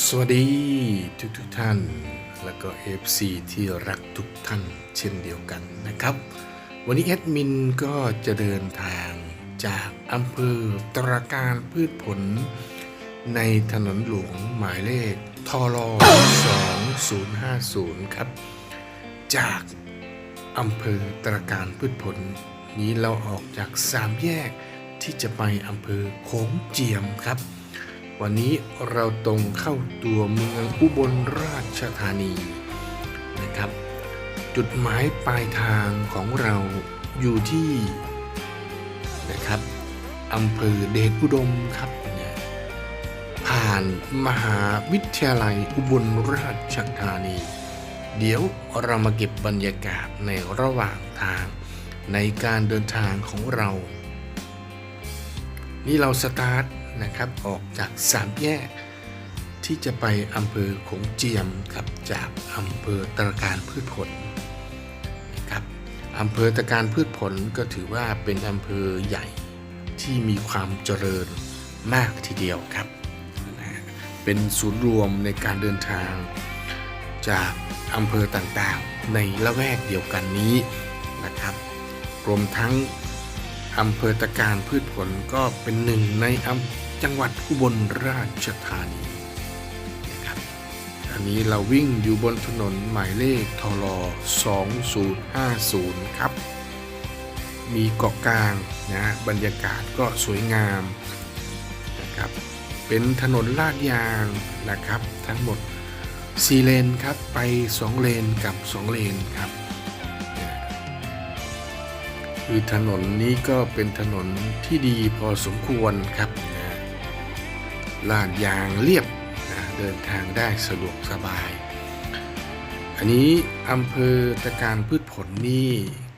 สวัสดีทุกทุกท่าน แล้วก็ FC ที่รักทุกท่านเช่นเดียวกันนะครับ วันนี้แอดมินก็จะเดินทางจากอำเภอตราการพืชผล ในถนนหลวงหมายเลขทล2050 ครับ จากอำเภอตราการพืชผล นี้เราออกจากสามแยกที่จะไปอำเภอโขงเจียมครับ วันนี้เราตรงเข้าตัวเมืองอุบลราชธานีนะครับ จุดหมายปลายทางของเราอยู่ที่นะครับอำเภอเดชอุดมครับเนี่ยผ่านมหาวิทยาลัยอุบลราชธานี เดี๋ยวเรามาเก็บบรรยากาศในระหว่างทางในการเดินทางของเรา นี่เราสตาร์ท นะครับ ออกจากสามแยก ที่จะไปอำเภอขงเจียมครับจากอำเภอตะการพืชผลนะครับอำเภอตะการพืชผลก็ถือว่าเป็นอำเภอใหญ่ที่มีความเจริญมากทีเดียวครับ เป็นศูนย์รวมในการเดินทางจากอำเภอต่างๆ ในละแวกเดียวกันนี้นะครับรวมทั้งอำเภอตะการพืชผลก็เป็นหนึ่งในอำ จังหวัดอุบลราชธานีนะครับอันนี้เราวิ่งอยู่บนถนนหมายเลขทล2050 ครับ มีเกาะกลางนะบรรยากาศก็สวยงามนะครับเป็นถนนลาดยางนะครับ ทั้งหมด 4 เลนครับ ไป 2 เลนกับ 2 เลนครับ คือถนนนี้ก็เป็นถนนที่ดีพอสมควรครับ ลาดยางเรียบนะเดินทางได้สะดวกสบาย อันนี้อำเภอตะการพืชผลนี่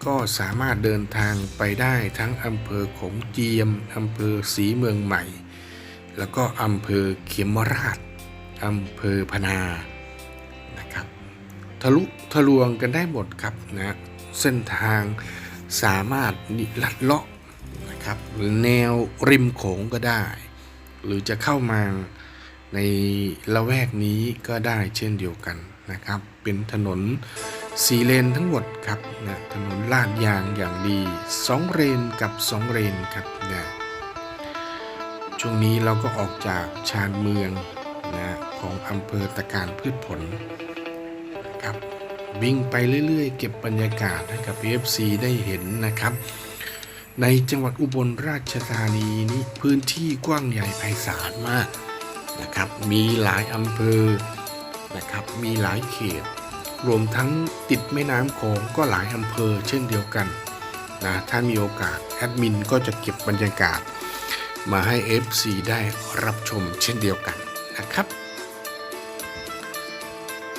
ก็สามารถเดินทางไปได้ทั้งอำเภอโขงเจียมอำเภอศรีเมืองใหม่ แล้วก็อำเภอเขียมราชอำเภอพนานะครับทะลุทะลวงกันได้หมดครับนะเส้นทางสามารถลัดเลาะนะครับแนวริมโขงก็ได้ หรือจะเข้ามาในละแวกนี้ก็ได้เช่นเดียวกันนะครับ เป็นถนนสีเลนทั้งหมดครับนะถนนลาดยางอย่างดี 2 เลนกับ 2 เลนครับนะช่วงนี้เราก็ออกจากชานเมืองนะของอำเภอตะการพืชผลครับวิ่งไปเรื่อยๆ เก็บบรรยากาศให้กับ FC ได้เห็นนะครับ ในจังหวัดอุบลราชธานีนี้พื้นที่กว้างใหญ่ไพศาลมากนะครับ มีหลายอำเภอนะครับ มีหลายเขต รวมทั้งติดแม่น้ำโขงก็หลายอำเภอเช่นเดียวกันนะถ้ามีโอกาสแอดมินก็จะเก็บบรรยากาศ มาให้ FC ได้รับชมเช่นเดียวกันนะครับ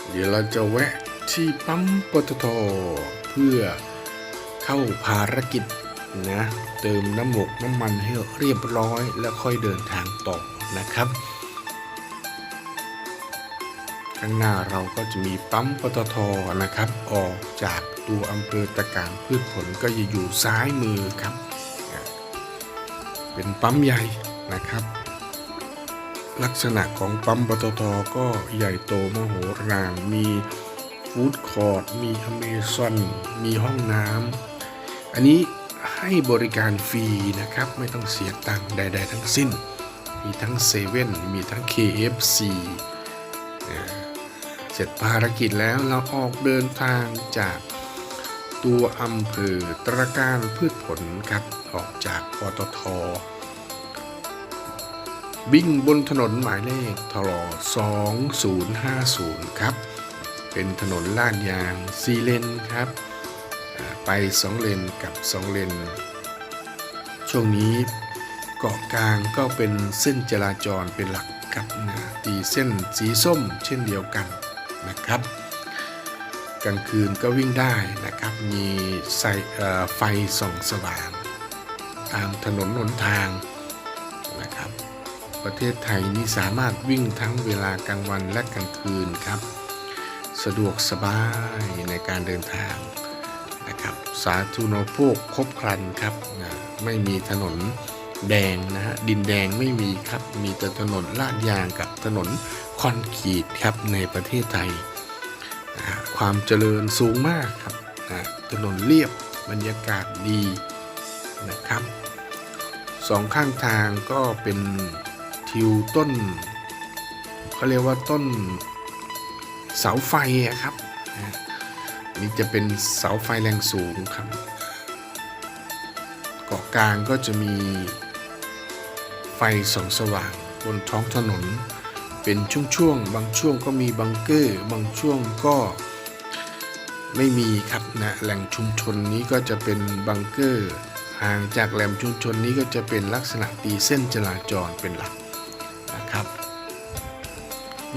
เดี๋ยวเราจะแวะที่ปั๊มปตทเพื่อเข้าภารกิจ นะเติมน้ำหมกน้ำมันให้เรียบร้อย แล้วค่อยเดินทางต่อนะครับข้างหน้าเราก็จะมีปั๊มปตทนะครับ ออกจากตัวอำเภอตะการพืชผลก็จะอยู่ซ้ายมือครับ เป็นปั๊มใหญ่นะครับ ลักษณะของปั๊มปตทก็ใหญ่โตมโหฬารมีฟู้ดคอร์ทมีอเมซอนมีห้องน้ำอันนี้ ให้บริการฟรีนะครับ ไม่ต้องเสียตังค์ใด ๆ ทั้งสิ้น มีทั้งเซเว่นมีทั้ง KFC อ่าเสร็จภารกิจแล้วเราออกเดินทางจากตัวอำเภอตระการพืชผลครับออกจากปตทวิ่งบนถนนหมายเลขทร2050 ครับ เป็นถนนลาดยางซีเลนครับ ไป 2 เลนกับ 2 เลน ช่วงนี้เกาะกลางก็เป็นเส้นจราจรเป็นหลักครับนะตีเส้นสีส้มเช่นเดียวกันนะครับ กลางคืนก็วิ่งได้นะครับ มีไฟเอ่อไฟส่องสว่าง ตามถนนหนทางนะครับ ประเทศไทยนี่สามารถวิ่งทั้งเวลากลางวันและกลางคืนครับ สะดวกสบายในการเดินทาง นะครับสาธารณูปโภคครบครันครับนะไม่มีถนนแดงนะฮะดินแดงไม่มีครับมีแต่ถนนลาดยางกับถนนคอนกรีตครับในประเทศไทยนะความเจริญสูงมากครับนะถนนเรียบบรรยากาศดีนะครับสองข้างทางก็เป็นทิวต้นเขาเรียกว่าต้นเสาไฟครับนะ นี่จะเป็นเสาไฟแรงสูงครับเกาะกลางก็จะมีไฟส่องสว่างบนท้องถนน เป็นช่วงๆ บางช่วงก็มีบังเกอร์ บางช่วงก็ไม่มีครับนะแหล่งชุมชนนี้ก็จะเป็นบังเกอร์ห่างจากแหล่งชุมชนนี้ก็จะเป็นลักษณะตีเส้นจราจรเป็นหลักนะครับ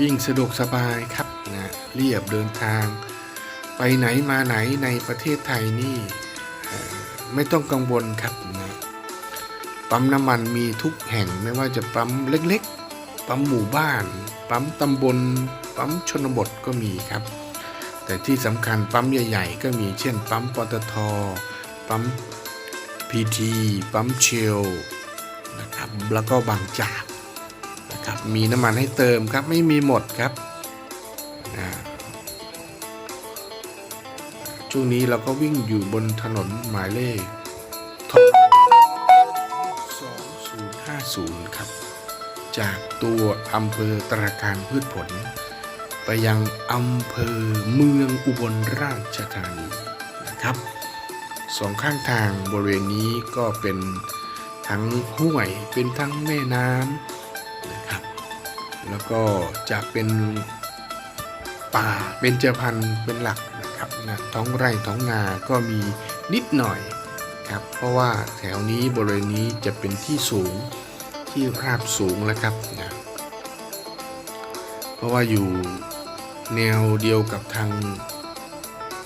วิ่งสะดวกสบายครับนะเรียบเดินทาง ไปไหนมาไหนในประเทศไทยนี่ไม่ต้องกังวลครับนะปั๊มน้ำมันมีทุกแห่งไม่ว่าจะปั๊มเล็กๆ ปั๊มหมู่บ้าน ปั๊มตำบล ปั๊มชนบทก็มีครับ แต่ที่สำคัญปั๊มใหญ่ ๆ ก็มีเช่น ปั๊มปตท ปั๊มพีทีปั๊มเชลนะครับแล้วก็บางจากนะครับมีน้ำมันให้เติมครับไม่มีหมดครับ ช่วงนี้เราก็วิ่งอยู่บนถนนหมายเลขท2050 ครับ จากตัวอำเภอตราการพืชผล ไปยังอำเภอเมืองอุบลราชธานีนะครับสองข้างทางบริเวณนี้ก็เป็นทั้งห้วยเป็นทั้งแม่น้ำนะครับ แล้วก็จะเป็นป่าเป็นเจพันธุ์เป็นหลัก ครับนะท้องไร่ท้องนาก็มีนิดหน่อยครับ เพราะว่าแถวนี้บริเวณนี้จะเป็นที่สูงที่ราบสูงแล้วครับนะเพราะว่าอยู่แนวเดียวกับทาง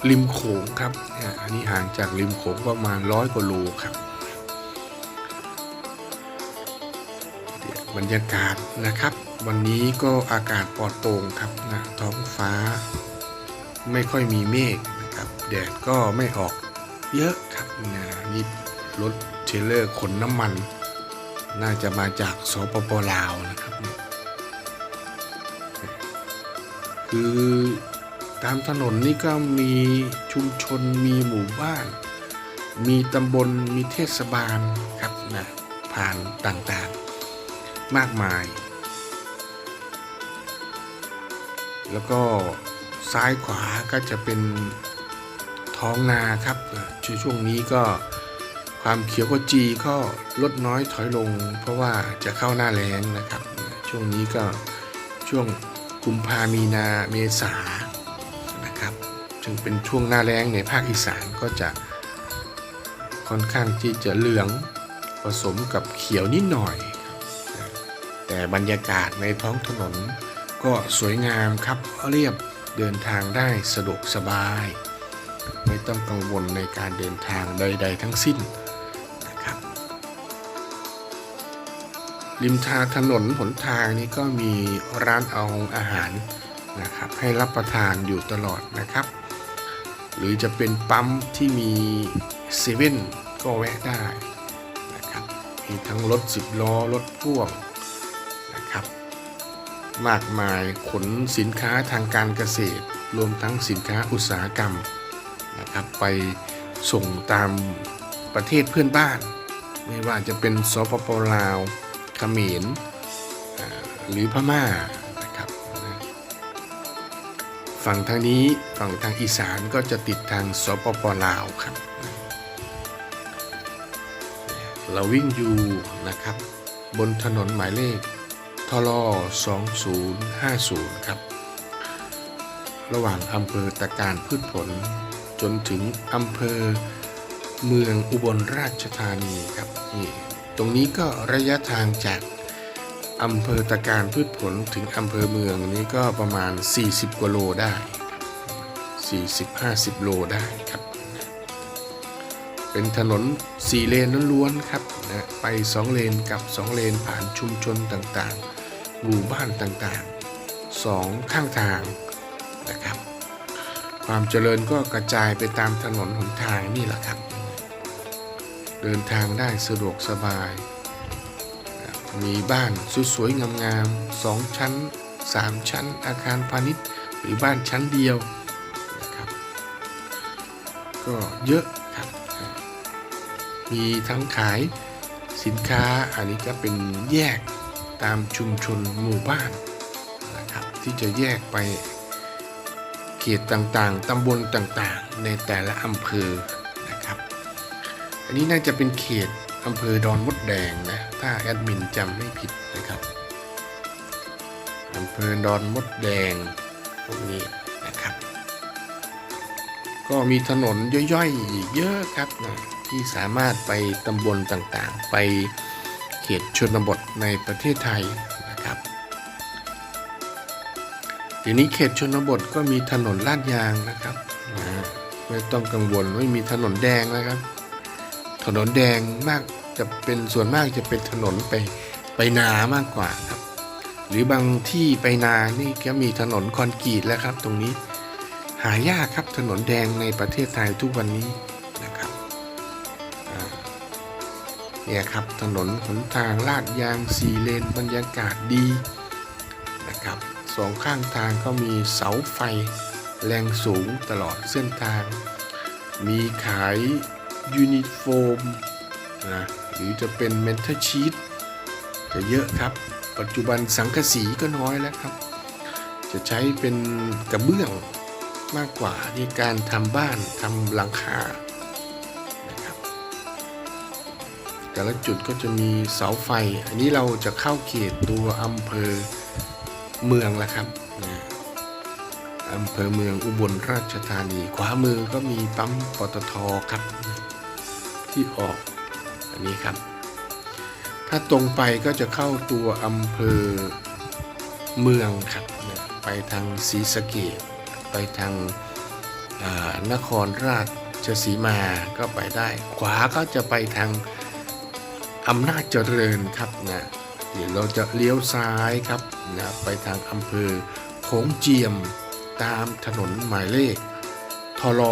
ริมโขงครับอันนี้ห่างจากริมโขงประมาณร้อยกว่าโลครับบรรยากาศนะครับ วันนี้ก็อากาศปลอดโปร่งครับนะท้องฟ้า ไม่ค่อยมีเมฆนะครับ แดดก็ไม่ออกเยอะครับนะนี่รถเทรลเลอร์ขนน้ำมัน น่าจะมาจากสปปลาวนะครับ คือตามถนนนี่ก็มีชุมชนมีหมู่บ้าน มีตำบลมีเทศบาลครับนะผ่านต่างๆมากมาย แล้วก็ ซ้ายขวาก็จะเป็นท้องนาครับช่วงช่วงนี้ก็ความเขียวขจีก็ลดน้อยถอยลง เพราะว่าจะเข้าหน้าแล้งนะครับ ช่วงนี้ก็ช่วงกุมภามีนาเมษานะครับจึงเป็นช่วงหน้าแล้งในภาคอีสานก็จะค่อนข้างที่จะเหลืองผสมกับเขียวนิดหน่อย แต่บรรยากาศในท้องถนนก็สวยงามครับเรียบ เดินทางได้สะดวกสบาย ไม่ต้องกังวลในการเดินทางใด ๆ ทั้งสิ้นนะครับ ริมทางถนนหนทางนี้ก็มีร้านเอาอาหารนะครับให้รับประทานอยู่ตลอดนะครับ หรือจะเป็นปั๊มที่มีเซเว่นก็แวะได้นะครับมีทั้งรถ10ล้อรถพ่วง มากมายขนสินค้าทางการเกษตร รวมทั้งสินค้าอุตสาหกรรมนะครับไปส่งตามประเทศเพื่อนบ้าน ไม่ว่าจะเป็นสปปลาวเขมรหรือพม่านะครับฝั่งทางนี้ฝั่งทางอีสานก็จะติดทางสปปลาวครับเราวิ่งอยู่นะครับบนถนนหมายเลข ทล2050 ครับ ระหว่างอำเภอตะการพืชผล จนถึงอำเภอเมืองอุบลราชธานีครับนี่ตรงนี้ก็ระยะทางจากอำเภอตะการพืชผลถึงอำเภอเมืองนี้ก็ประมาณ 40กว่าโลได้ 40-50 โลได้ครับ เป็นถนน 4 เลนล้วนๆครับนะไป 2 เลนกับ 2 เลนผ่านชุมชนต่างๆ หมู่บ้านต่างๆ2ข้างทางนะครับ ความเจริญก็กระจายไปตามถนนหนทางนี่แหละครับ เดินทางได้สะดวกสบาย มีบ้านสวยๆงามๆสองชั้นสามชั้น อาคารพาณิชย์หรือบ้านชั้นเดียวนะครับ ก็เยอะครับ มีทั้งขายสินค้าอันนี้ก็เป็นแยก ตามชุมชนหมู่บ้านนะครับที่จะแยกไปเขตต่างๆ ตำบลต่างๆ ในแต่ละอำเภอนะครับ อันนี้น่าจะเป็นเขตอำเภอดอนมดแดงนะ ถ้าแอดมินจำไม่ผิดนะครับอำเภอดอนมดแดงตรงนี้นะครับ ก็มีถนนย่อยๆอีกเยอะครับนะที่สามารถไปตำบลต่างๆ ไป เขตชนบทในประเทศไทยนะครับทีนี้เขตชนบทก็มีถนนลาดยางนะครับไม่ต้องกังวลไม่มีถนนแดงนะครับ ถนนแดงมากจะเป็นส่วนมากจะเป็นถนนไปไปนามากกว่าครับ หรือบางที่ไปนานี่ก็มีถนนคอนกรีตแล้วครับ ตรงนี้หายากครับถนนแดงในประเทศไทยทุกวันนี้ เนี่ยครับถนนหนทางลาดยางสีเลนบรรยากาศดีนะครับสองข้างทางก็มีเสาไฟแรงสูงตลอดเส้นทาง มีขายยูนิโฟมนะหรือจะเป็นเมทัลชีตจะเยอะครับ ปัจจุบันสังกะสีก็น้อยแล้วครับ จะใช้เป็นกระเบื้องมากกว่าในการทำบ้านทำหลังคา แต่ละจุดก็จะมีเสาไฟ อันนี้เราจะเข้าเขตตัวอำเภอเมืองแล้วครับนะอำเภอเมืองอุบลราชธานี ขวามือก็มีปั๊มปตทครับ ที่ออกอันนี้ครับ ถ้าตรงไปก็จะเข้าตัวอำเภอเมืองครับนะไปทางศรีสะเกดไปทางานครราชสีมาก็ไปได้ ขวาก็จะไปทาง อำนาจเจริญครับนะเดี๋ยวเราจะเลี้ยวซ้ายครับนะไปทางอำเภอโขงเจียมตามถนนหมายเลขทล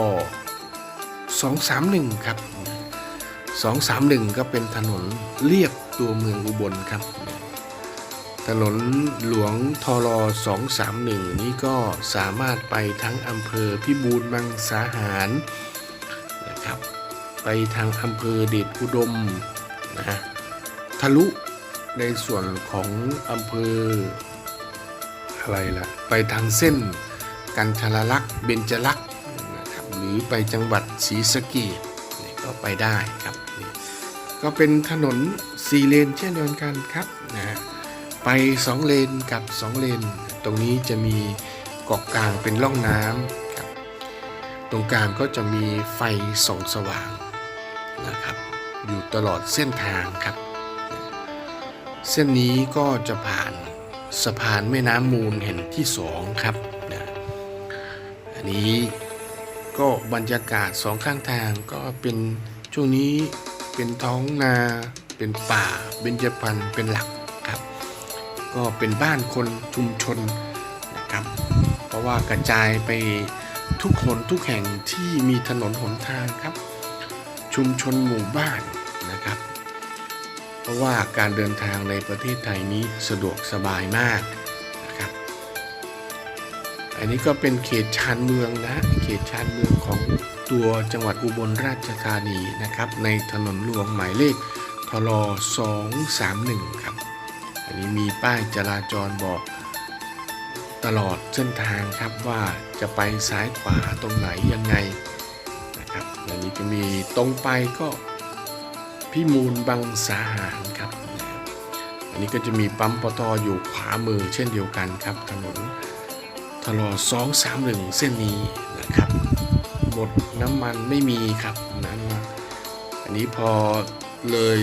231 ครับ 231 ก็เป็นถนนเลียบตัวเมืองอุบลครับ ถนนหลวงทร231 นี้ก็สามารถไปทั้งอำเภอพิบูลมังสาหารนะครับ ไปทางอำเภอเดชอุดม นะทะลุในส่วนของอำเภออะไรล่ะ ไปทางเส้นกันทรลักษ์เบญจลักษ์นะครับหรือไปจังหวัดศรีสะเกษนี่ก็ไปได้ครับนี่ก็เป็นถนนสี่เลนเช่นเดียวกันครับนะฮะไป2เลนกับ2เลน ตรงนี้จะมีเกาะกลางเป็นร่องน้ำครับตรงกลางก็จะมีไฟส่องสว่างนะครับ อยู่ตลอดเส้นทางครับ เส้นนี้ก็จะผ่านสะพานแม่น้ำมูลแห่งที่สองครับนะอันนี้ก็บรรยากาศสองข้างทางก็เป็นช่วงนี้เป็นท้องนา เป็นป่าเบญจพรรณเป็นหลักครับ ก็เป็นบ้านคนชุมชนนะครับ เพราะว่ากระจายไปทุกคนทุกแห่งที่มีถนนหนทางครับ ชุมชนหมู่บ้านนะครับ เพราะว่าการเดินทางในประเทศไทยนี้สะดวกสบายมากนะครับ อันนี้ก็เป็นเขตชานเมืองนะเขตชานเมืองของตัวจังหวัดอุบลราชธานีนะครับ ในถนนหลวงหมายเลขทล231 ครับ อันนี้มีป้ายจราจรบอกตลอดเส้นทางครับว่าจะไปซ้ายขวาตรงไหนยังไง อันนี้จะมีตรงไปก็พิมูลบางสาหารครับ อันนี้ก็จะมีปั๊มปตออยู่ขวามือเช่นเดียวกันครับ ถนนทลอ2 3 1เส้นนี้นะครับหมดน้ำมันไม่มีครับน้ำมันอันนี้พอเลย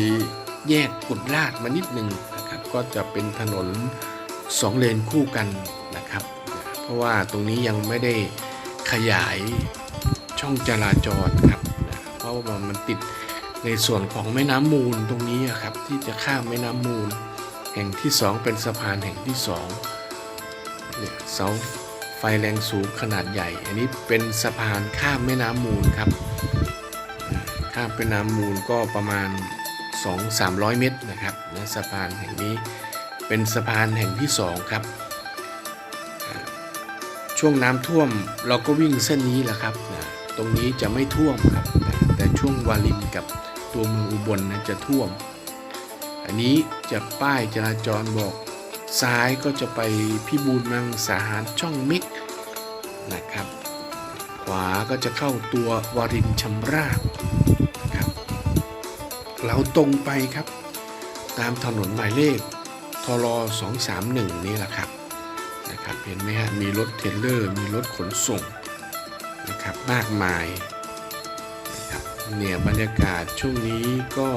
แยกกุดลาดมานิดหนึ่งนะครับ ก็จะเป็นถนนสองเลนคู่กันนะครับ เพราะว่าตรงนี้ยังไม่ได้ขยาย ช่องจราจรครับเพราะว่ามันติดในส่วนของแม่น้ำมูลตรงนี้ครับที่จะข้ามแม่น้ำมูล แห่งที่สองเป็นสะพานแห่งที่สองเนี่ยเสาไฟแรงสูงขนาดใหญ่ อันนี้เป็นสะพานข้ามแม่น้ำมูลครับ ข้ามแม่น้ำมูลก็ประมาณ 2-300 เมตรนะครับนสะพานแห่งนี้เป็นสะพานแห่งที่ 2 ครับ ช่วงน้ำท่วมเราก็วิ่งเส้นนี้แหละครับนะ ตรงนี้จะไม่ท่วมครับ แต่ช่วงวาลินกับตัวเมืองอุบลนะจะท่วม อันนี้จะป้ายจราจรบอกซ้ายก็จะไปพิบูลมังสาหารช่องมิกนะครับ ขวาก็จะเข้าตัววารินชำราบนะครับ เราตรงไปครับ ตามถนนหมายเลขทร231 นี่แหละครับนะครับ เห็นไหมฮะมีรถเทรลเลอร์ มีรถขนส่ง นะครับมากมายครับเนี่ยบรรยากาศช่วงนี้ก็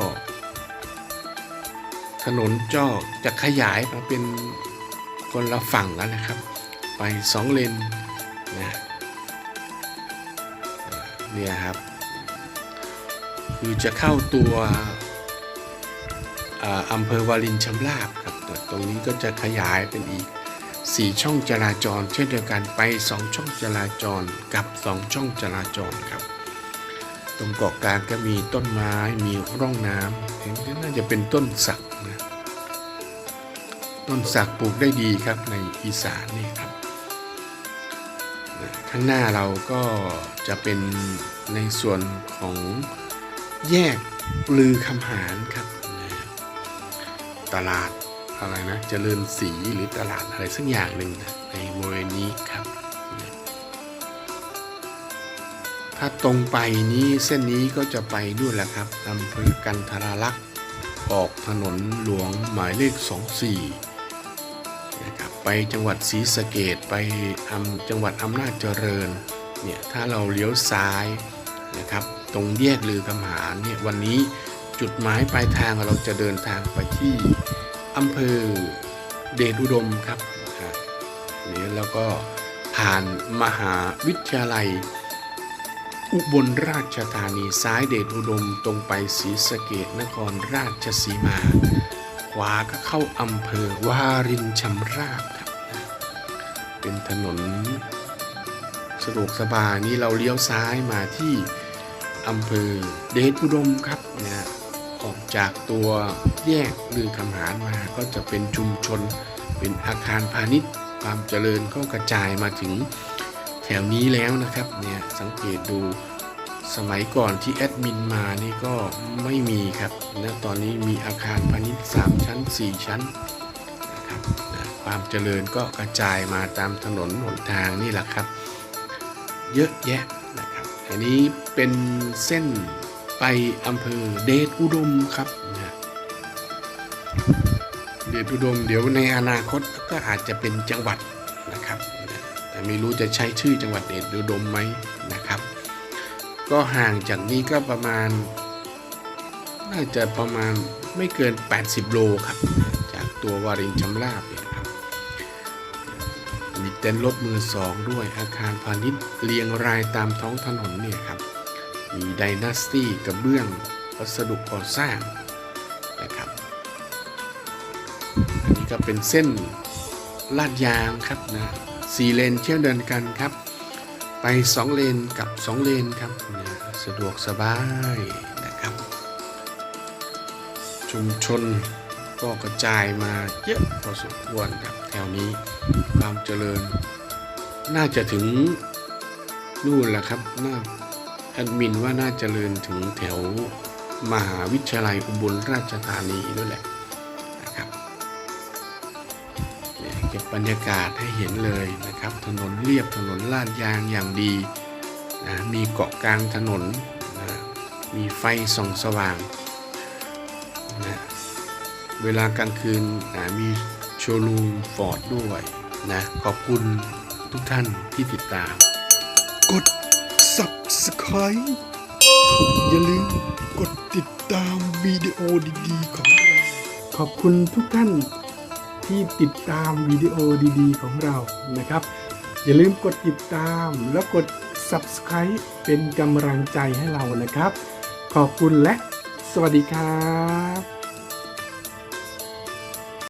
ถนนจอกจะขยายมาเป็นคนละฝั่งแล้วนะครับ ไปสองเลนนะเนี่ยครับ คือจะเข้าตัวออำเภอวารินชำราบครับตรงนี้ก็จะขยายเป็นอีก 4 ช่องจราจร เช่นเดียวกันไป 2 ช่องจราจรกับ 2 ช่องจราจรครับ ตรงเกาะกลางก็มีต้นไม้มีร่องน้ำเห็นน่าจะเป็นต้นสักนะต้นสักปลูกได้ดีครับในอีสานนี่ครับข้างหน้าเราก็จะเป็นในส่วนของแยกลือคำหารครับ ตลาด อะไรนะเจริญศรีหรือตลาดอะไรสักอย่างหนึ่งนะในบริเวณนี้ครับ ถ้าตรงไปนี้เส้นนี้ก็จะไปนู่นแหละครับอำเภอกันทราลักษ์ออกถนนหลวงหมายเลข 24นะครับไปจังหวัดศรีสะเกดไปอำจังหวัดอำนาจเจริญเนี่ยถ้าเราเลี้ยวซ้ายนะครับตรงแยกลือคำหารเนี่ยวันนี้จุดหมายปลายทางเราจะเดินทางไปที่ อำเภอเดชอุดมครับอ่าเนี่ยแล้วก็ผ่านมหาวิทยาลัย อุบลราชธานีซ้ายเดชอุดมตรงไปศรีสะเกดนครราชสีมา ขวาก็เข้าอำเภอวารินชำราบครับนะเป็นถนนสะดวกสบายนี้เราเลี้ยวซ้ายมาที่อำเภอเดชอุดมครับนะ ออกจากตัวแยกลือคำหารมาก็จะเป็นชุมชน เป็นอาคารพาณิชย์ ความเจริญก็กระจายมาถึงแถวนี้แล้วนะครับเนี่ยสังเกตดูสมัยก่อนที่แอดมินมานี่ก็ไม่มีครับนะตอนนี้มีอาคารพาณิชย์ 3 ชั้น 4 ชั้นนะครับนะความเจริญก็กระจายมาตามถนนหนทางนี่แหละครับ เยอะแยะนะครับอันนี้เป็นเส้น ไปอำเภอเดชอุดมครับเดชอุดมเดี๋ยวในอนาคตก็อาจจะเป็นจังหวัดนะครับ แต่ไม่รู้จะใช้ชื่อจังหวัดเดชอุดมไหมนะครับ ก็ห่างจากนี้ก็ประมาณ น่าจะประมาณไม่เกิน 80 โลครับ จากตัววารินชำราบเนี่ยครับ มีเต็นท์รถมือสองด้วยอาคารพาณิชย์เรียงรายตามท้องถนนเนี่ยครับ มีไดนาสตี้กระเบื้องวัสดุก่อสร้างนะครับ อันนี้ก็เป็นเส้นลาดยางครับนะสี่เลนเที่ยวเดินกันครับ ไป 2 เลนกับ 2 เลนครับนะสะดวกสบายนะครับ ชุมชนก็กระจายมาเยอะพอสมควรครับแถวนี้ความเจริญ น่าจะถึงนู่นแหละครับน่า ดมินว่าน่าเจริญถึงแถวมหาวิทยาลัยอุบลราชธานีด้วยแหละนะครับเนี่ยเก็บบรรยากาศให้เห็นเลยนะครับ ถนนเรียบถนนลาดยางอย่างดีนะมีเกาะกลางถนนนะมีไฟส่องสว่างนะเวลากลางคืนนะมีโชว์รูมฟอร์ดด้วยนะขอบคุณทุกท่านที่ติดตาม กด subscribe อย่าลืมกดติดตามวิดีโอดีๆของเรา ขอบคุณทุกท่านที่ติดตามวิดีโอดีๆ ของเรานะครับ อย่าลืมกดติดตามแล้วกด subscribe เป็นกำลังใจให้เรานะครับ ขอบคุณและสวัสดีครับ